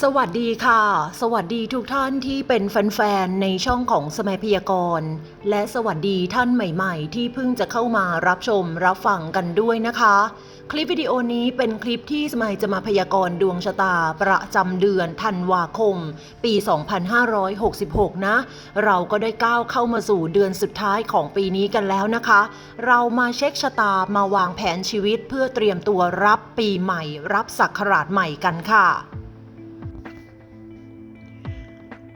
สวัสดีค่ะ สวัสดีทุกท่านที่เป็นแฟนๆ ในช่องของสมัยพยากรณ์และสวัสดีท่านใหม่ๆ ที่เพิ่งจะเข้ามารับชมรับฟังกันด้วยนะคะ คลิปวิดีโอนี้เป็นคลิปที่สมัยจะมาพยากรณ์ดวงชะตาประจำเดือนธันวาคม ปี 2566 นะ เราก็ได้ก้าวเข้ามาสู่เดือนสุดท้ายของปีนี้กันแล้วนะคะ เรามาเช็คชะตามาวางแผนชีวิตเพื่อเตรียมตัวรับปีใหม่ รับศักราชใหม่กันค่ะ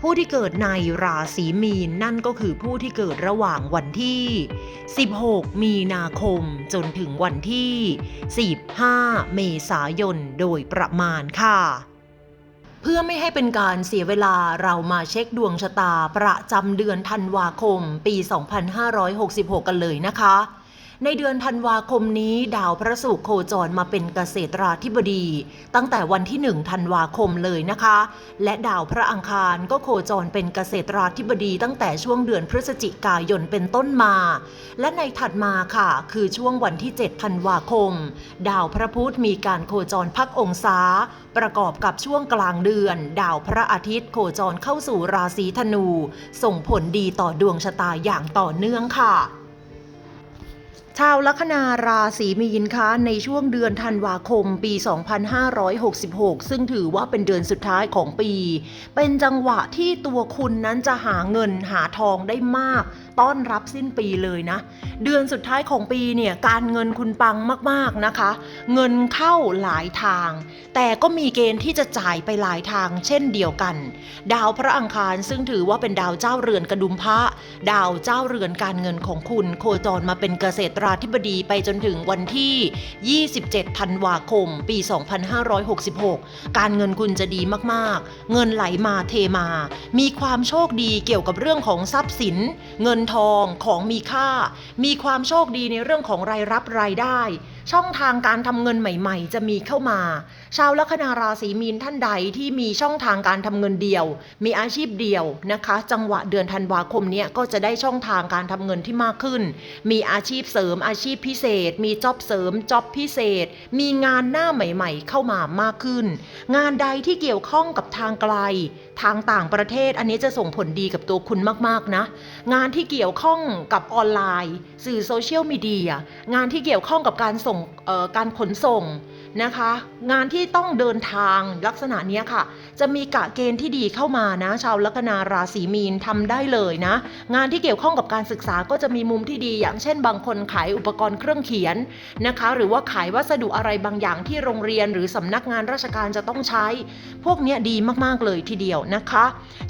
ผู้ที่เกิดในราศีมีนนั่นก็คือผู้ที่เกิดระหว่างวันที่ 16 มีนาคมจนถึงวันที่ 15 เมษายนโดยประมาณค่ะเพื่อไม่ให้เป็นการเสียเวลาเรามาเช็คดวงชะตาประจำเดือนธันวาคมปี 2566 กันเลยนะคะ ในเดือนธันวาคมนี้ ดาวพระศุกร์โคจรมาเป็นเกษตราธิบดี ตั้งแต่วันที่ 1 ธันวาคมเลยนะคะ และดาวพระอังคารก็โคจรเป็นเกษตราธิบดี ตั้งแต่ช่วงเดือนพฤศจิกายนเป็นต้นมา และในถัดมาค่ะ คือช่วงวันที่ 7 ธันวาคม ดาวพระพุธมีการโคจรพักองศา ประกอบกับช่วงกลางเดือน ดาวพระอาทิตย์โคจรเข้าสู่ราศีธนู ส่งผลดีต่อดวงชะตาอย่างต่อเนื่องค่ะ ชาวลัคนาราศีมีนคะในช่วงเดือนธันวาคมปี 2566 ซึ่งถือว่าเป็นเดือนสุดท้ายของปี เป็นจังหวะที่ตัวคุณนั้นจะหาเงินหาทองได้มาก ต้อนรับสิ้นปีเลยนะ เดือนสุดท้ายของปีเนี่ยการเงินคุณปังมากๆนะคะ เงินเข้าหลายทาง แต่ก็มีเกณฑ์ที่จะจ่ายไปหลายทาง เช่นเดียวกัน ดาวพระอังคารซึ่งถือว่าเป็นดาวเจ้าเรือนกระดุมพระดาวเจ้าเรือนการเงินของคุณ โคจรมาเป็นเกษตราธิบดีไปจนถึงวันที่ 27 ธันวาคม ปี 2566 การเงินคุณจะดีมากๆ เงินไหลมาเทมา มีความโชคดีเกี่ยวกับเรื่องของทรัพย์สิน เงินทองของมีค่า มีความโชคดีในเรื่องของรายรับรายได้ ช่องทางการทำเงินใหม่ ๆ จะมีเข้ามา ชาวลัคนาราศีมีนท่านใดที่มีช่องทางการทำเงินเดียว มีอาชีพเดียวนะคะ จังหวะเดือนธันวาคมเนี้ยก็จะได้ช่องทางการทำเงินที่มากขึ้น มีอาชีพเสริมอาชีพพิเศษ มีจ็อบเสริมจ็อบพิเศษ มีงานหน้าใหม่ ๆ เข้ามามากขึ้น งานใดที่เกี่ยวข้องกับทางไกล ทางต่างประเทศอันนี้จะส่งผลดีกับตัวคุณมากๆนะ งานที่เกี่ยวข้องกับออนไลน์ สื่อโซเชียลมีเดียงานที่เกี่ยวข้องกับการส่งการขนส่งนะคะ งานที่ต้องเดินทางลักษณะเนี้ยค่ะ จะมีกะเกณฑ์ที่ดีเข้ามานะ ชาวลัคนาราศีมีนทำได้เลยนะ งานที่เกี่ยวข้องกับการศึกษาก็จะมีมุมที่ดี อย่างเช่น บางคนขายอุปกรณ์เครื่องเขียนนะคะ หรือว่าขายวัสดุอะไรบางอย่างที่โรงเรียน หรือสำนักงานราชการจะต้องใช้ พวกนี้ดีมากๆเลยทีเดียวนะคะ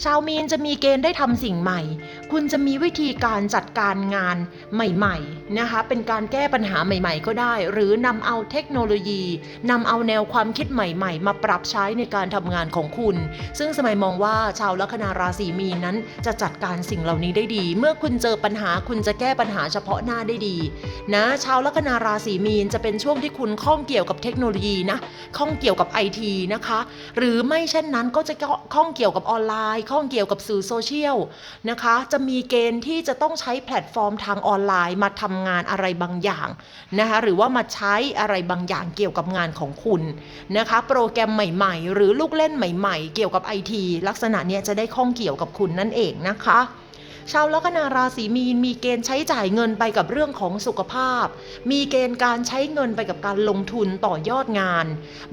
ชาวมีนจะมีเกณฑ์ได้ทำสิ่งใหม่ คุณจะมีวิธีการจัดการงานใหม่ๆนะคะ เป็นการแก้ปัญหาใหม่ ๆ ก็ได้ หรือนำเอาเทคโนโลยีนำเอาแนวความคิดใหม่ ๆ มาปรับใช้ในการทำงานของคุณซึ่งสมัยมองว่าชาวลัคนาราศีมีนนั้นจะจัดการสิ่งเหล่านี้ได้ดี เมื่อคุณเจอปัญหาคุณจะแก้ปัญหาเฉพาะหน้าได้ดี นะชาวลัคนาราศีมีนจะเป็นช่วงที่คุณข้องเกี่ยวกับเทคโนโลยีนะข้องเกี่ยวกับไอทีนะคะ หรือไม่เช่นนั้นก็จะข้องเกี่ยวกับออนไลน์ ข้องเกี่ยวกับสื่อโซเชียลนะคะ จะมีเกณฑ์ที่จะต้องใช้แพลตฟอร์มทางออนไลน์ มาทำงานอะไรบางอย่างนะคะหรือว่ามาใช้อะไรบางอย่างเกี่ยวกับงานของคุณนะคะ โปรแกรมใหม่ ๆ หรือลูกเล่นใหม่ๆ เกี่ยวกับไอทีลักษณะนี้จะได้ข้องเกี่ยวกับคุณนั่นเองนะคะ ชาวลัคนาราศีมีนมีเกณฑ์ใช้จ่ายเงินไปกับเรื่องของสุขภาพ มีเกณฑ์การใช้เงินไปกับการลงทุนต่อยอดงาน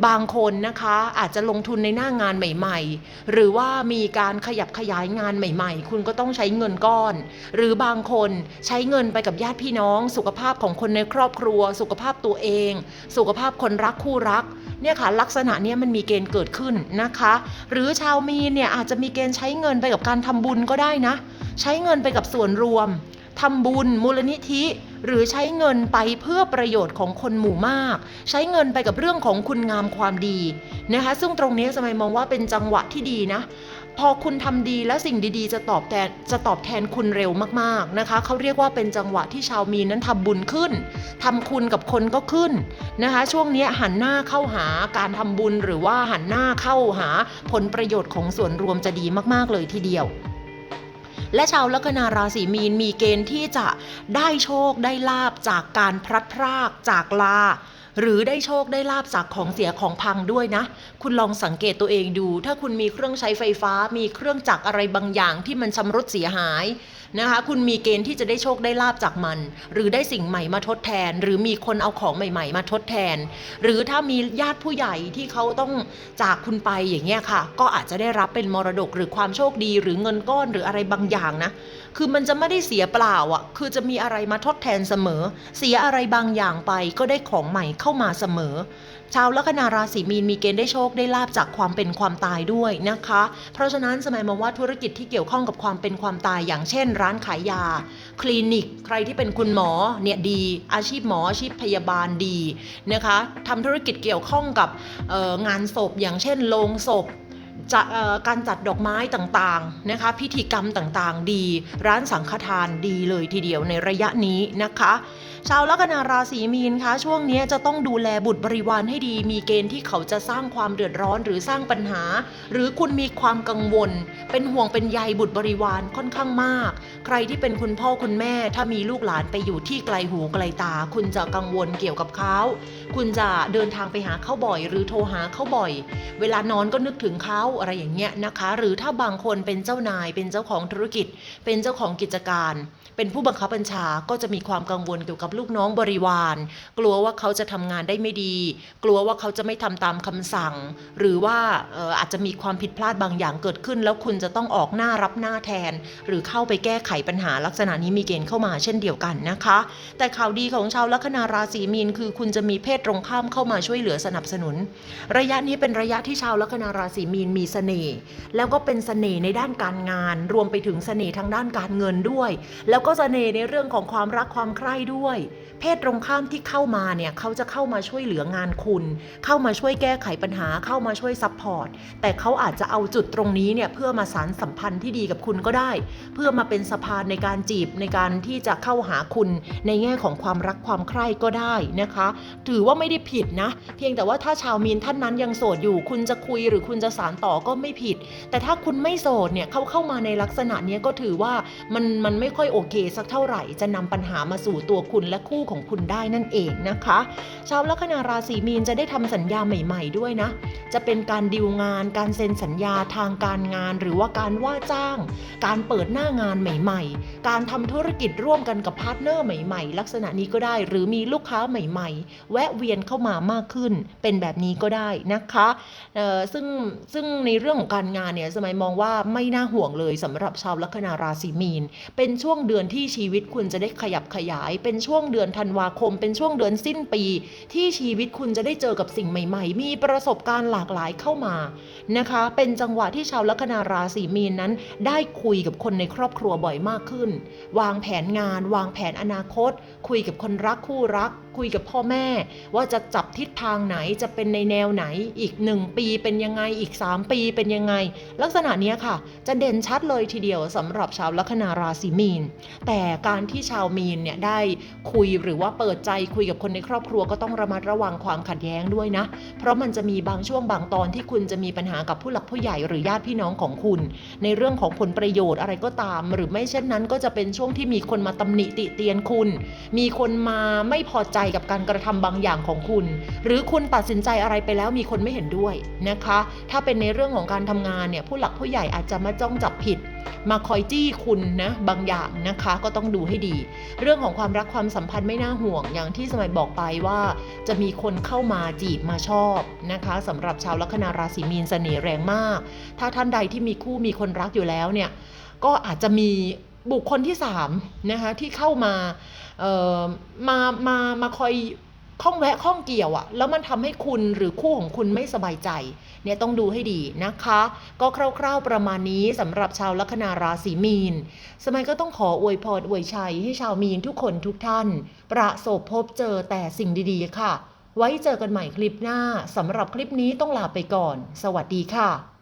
บางคนนะคะอาจจะลงทุนในหน้างานใหม่ ๆ หรือว่ามีการขยับขยายงานใหม่ ๆ คุณก็ต้องใช้เงินก้อน หรือบางคนใช้เงินไปกับญาติพี่น้อง สุขภาพของคนในครอบครัว สุขภาพตัวเอง สุขภาพคนรักคู่รักเนี่ยค่ะลักษณะนี้มันมีเกณฑ์เกิดขึ้นนะคะ หรือชาวมีนเนี่ยอาจจะมีเกณฑ์ใช้เงินไปกับการทำบุญก็ได้นะ ใช้เงินไปกับส่วนรวมทำบุญมูลนิธิ หรือใช้เงินไปเพื่อประโยชน์ของคนหมู่มาก ใช้เงินไปกับเรื่องของคุณงามความดีนะคะ ซึ่งตรงนี้สมัยมองว่าเป็นจังหวะที่ดีนะ พอคุณทำดีแล้วสิ่งดีๆ จะตอบแทนจะตอบแทนคุณเร็วมากๆนะคะเขาเรียกว่าเป็นจังหวะที่ชาวมีนั้นทำบุญขึ้นทำคุณกับคนก็ขึ้นนะคะ ช่วงนี้หันหน้าเข้าหาการทำบุญหรือว่าหันหน้าเข้าหาผลประโยชน์ของส่วนรวมจะดีมากๆเลยทีเดียว และชาวลัคนาราศีมีนมีเกณฑ์ที่จะได้โชคได้ลาบจากการพลัดพรากจากลา หรือได้โชคได้ลาบจากของเสียของพังด้วยนะ คุณลองสังเกตตัวเองดู ถ้าคุณมีเครื่องใช้ไฟฟ้า มีเครื่องจักรอะไรบางอย่างที่มันชำรุดเสียหายนะคะ คุณมีเกณฑ์ที่จะได้โชคได้ลาบจากมัน หรือได้สิ่งใหม่มาทดแทน หรือมีคนเอาของใหม่ ๆ มาทดแทน หรือถ้ามีญาติผู้ใหญ่ที่เขาต้องจากคุณไปอย่างเงี้ยค่ะ ก็อาจจะได้รับเป็นมรดกหรือความโชคดี หรือเงินก้อนหรืออะไรบางอย่างนะ คือมันจะไม่ได้เสียเปล่าอะ คือจะมีอะไรมาทดแทนเสมอ เสียอะไรบางอย่างไปก็ได้ของใหม่เข้ามาเสมอ ชาวลัคนาราศีมีนมีเกณฑ์ได้โชคได้ลาบจากความเป็นความตายด้วยนะคะ เพราะฉะนั้นสมัยมองว่าธุรกิจที่เกี่ยวข้องกับความเป็นความตายอย่างเช่น ร้านขายยา คลินิก ใครที่เป็นคุณหมอเนี่ยดี อาชีพหมออาชีพพยาบาลดีนะคะทำธุรกิจเกี่ยวข้องกับงานศพอย่างเช่นโลงศพ จะการจัดดอกไม้ต่างๆนะคะ พิธีกรรมต่างๆ ดี ร้านสังฆทานดีเลยทีเดียวในระยะนี้นะคะ ชาวลัคนาราศีมีนคะช่วงนี้จะต้องดูแลบุตรบริวารให้ดี มีเกณฑ์ที่เขาจะสร้างความเดือดร้อนหรือสร้างปัญหา หรือคุณมีความกังวล เป็นห่วงเป็นใยบุตรบริวารค่อนข้างมาก ใครที่เป็นคุณพ่อคุณแม่ ถ้ามีลูกหลานไปอยู่ที่ไกลหูไกลตา คุณจะกังวลเกี่ยวกับเขาคุณจะเดินทางไปหาเขาบ่อย หรือโทรหาเขาบ่อย เวลานอนก็นึกถึงเขาอะไรอย่างเงี้ยนะคะ หรือถ้าบางคนเป็นเจ้านายเป็นเจ้าของธุรกิจ เป็นเจ้าของกิจการ เป็นผู้บังคับบัญชาก็จะมีความกังวลเกี่ยวกับลูกน้องบริวาร กลัวว่าเขาจะทำงานได้ไม่ดี กลัวว่าเขาจะไม่ทำตามคำสั่ง หรือว่าเอ่ออาจจะมีความผิดพลาดบางอย่างเกิดขึ้น แล้วคุณจะต้องออกหน้ารับหน้าแทน หรือเข้าไปแก้ไขปัญหาลักษณะนี้มีเกณฑ์เข้ามาเช่นเดียวกันนะคะ แต่ข่าวดีของชาวลัคนาราศีมีนคือคุณจะมีเพศตรงข้ามเข้ามาช่วยเหลือสนับสนุน ระยะนี้เป็นระยะที่ชาวลัคนาราศีมีนมีเสน่ห์ แล้วก็เป็นเสน่ห์ในด้านการงาน รวมไปถึงเสน่ห์ทางด้านการเงินด้วย แล้วก็เสน่ห์ในเรื่องของความรักความใคร่ด้วย เพศตรงข้ามที่เข้ามาเนี่ยเขาจะเข้ามาช่วยเหลืองานคุณ เข้ามาช่วยแก้ไขปัญหา เข้ามาช่วยซัพพอร์ต แต่เขาอาจจะเอาจุดตรงนี้เนี่ยเพื่อมาสารสัมพันธ์ที่ดีกับคุณก็ได้ เพื่อมาเป็นสะพานในการจีบในการที่จะเข้าหาคุณในแง่ของความรักความใคร่ก็ได้นะคะ ถือว่าไม่ได้ผิดนะ เพียงแต่ว่าถ้าชาวมีนท่านนั้นยังโสดอยู่ คุณจะคุยหรือคุณจะสารต่อก็ไม่ผิด แต่ถ้าคุณไม่โสดเนี่ยเขาเข้ามาในลักษณะนี้ก็ถือว่ามันมันไม่ค่อยโอเคสักเท่าไหร่ จะนำปัญหามาสู่ตัวคุณและคู่ของคุณได้นั่นเองนะคะชาวลัคนาราศีมีนจะได้ทำสัญญาใหม่ ๆด้วยนะ จะเป็นการดิวงาน การเซ็นสัญญาทางการงาน หรือว่าการว่าจ้าง การเปิดหน้างานใหม่ ๆ การทำธุรกิจร่วมกันกับพาร์ทเนอร์ใหม่ ๆ ลักษณะนี้ก็ได้ หรือมีลูกค้าใหม่ ๆ แวะเวียนเข้ามามากขึ้น เป็นแบบนี้ก็ได้นะคะซึ่งซึ่งในเรื่องของการงานเนี่ยสมัยมองว่าไม่น่าห่วงเลยสำหรับชาวลัคนาราศีมีน เป็นช่วงเดือนที่ชีวิตคุณจะได้ขยับขยาย เป็นช่วงเดือนธันวาคม เป็นช่วงเดือนสิ้นปี ที่ชีวิตคุณจะได้เจอกับสิ่งใหม่ ๆ มีประสบการณ์หลากหลายเข้ามานะคะ เป็นจังหวะที่ชาวลัคนาราศีมีนนั้น ได้คุยกับคนในครอบครัวบ่อยมากขึ้น วางแผนงาน วางแผนอนาคต คุยกับคนรักคู่รัก คุยกับพ่อแม่ ว่าจะจับทิศทางไหนจะเป็นในแนวไหนอีก 1 ปีเป็นยังไงอีก 3 ปีเป็นยังไง ลักษณะเนี้ยค่ะ จะเด่นชัดเลยทีเดียวสำหรับชาวลัคนาราศีมีน แต่การที่ชาวมีนเนี่ยได้คุยหรือว่าเปิดใจคุยกับคนในครอบครัวก็ต้องระมัดระวังความขัดแย้งด้วยนะ เพราะมันจะมีบางช่วงบางตอนที่คุณจะมีปัญหากับผู้หลักผู้ใหญ่หรือญาติพี่น้องของคุณ ในเรื่องของผลประโยชน์อะไรก็ตาม หรือไม่เช่นนั้นก็จะเป็นช่วงที่มีคนมาตำหนิติเตียนคุณ มีคนมาไม่พอใจกับการกระทำบางอย่างของคุณ หรือคุณตัดสินใจอะไรไปแล้วมีคนไม่เห็นด้วยนะคะ ถ้าเป็นในเรื่องของการทำงานเนี่ยผู้หลักผู้ใหญ่อาจจะมาจ้องจับผิด มาคอยจี้คุณนะบางอย่างนะคะก็ต้องดูให้ดี เรื่องของความรักความสัมพันธ์ไม่น่าห่วงอย่างที่สมัยบอกไปว่า จะมีคนเข้ามาจีบมาชอบนะคะสำหรับชาวลัคนาราศีมีนเสน่ห์แรงมาก ถ้าท่านใดที่มีคู่มีคนรักอยู่แล้วเนี่ยก็อาจจะมีบุคคลที่3นะคะที่เข้ามาเอ่อมามามาคอย ข้องแวะข้องเกี่ยวอะแล้วมันทำให้คุณหรือคู่ของคุณไม่สบายใจ เนี่ยต้องดูให้ดีนะคะ ก็คร่าวๆประมาณนี้สำหรับชาวลัคนาราศีมีน สมัยก็ต้องขออวยพรอวยชัยให้ชาวมีนทุกคนทุกท่าน ประสบพบเจอแต่สิ่งดีๆค่ะ ไว้เจอกันใหม่คลิปหน้าสำหรับคลิปนี้ต้องลาไปก่อน สวัสดีค่ะ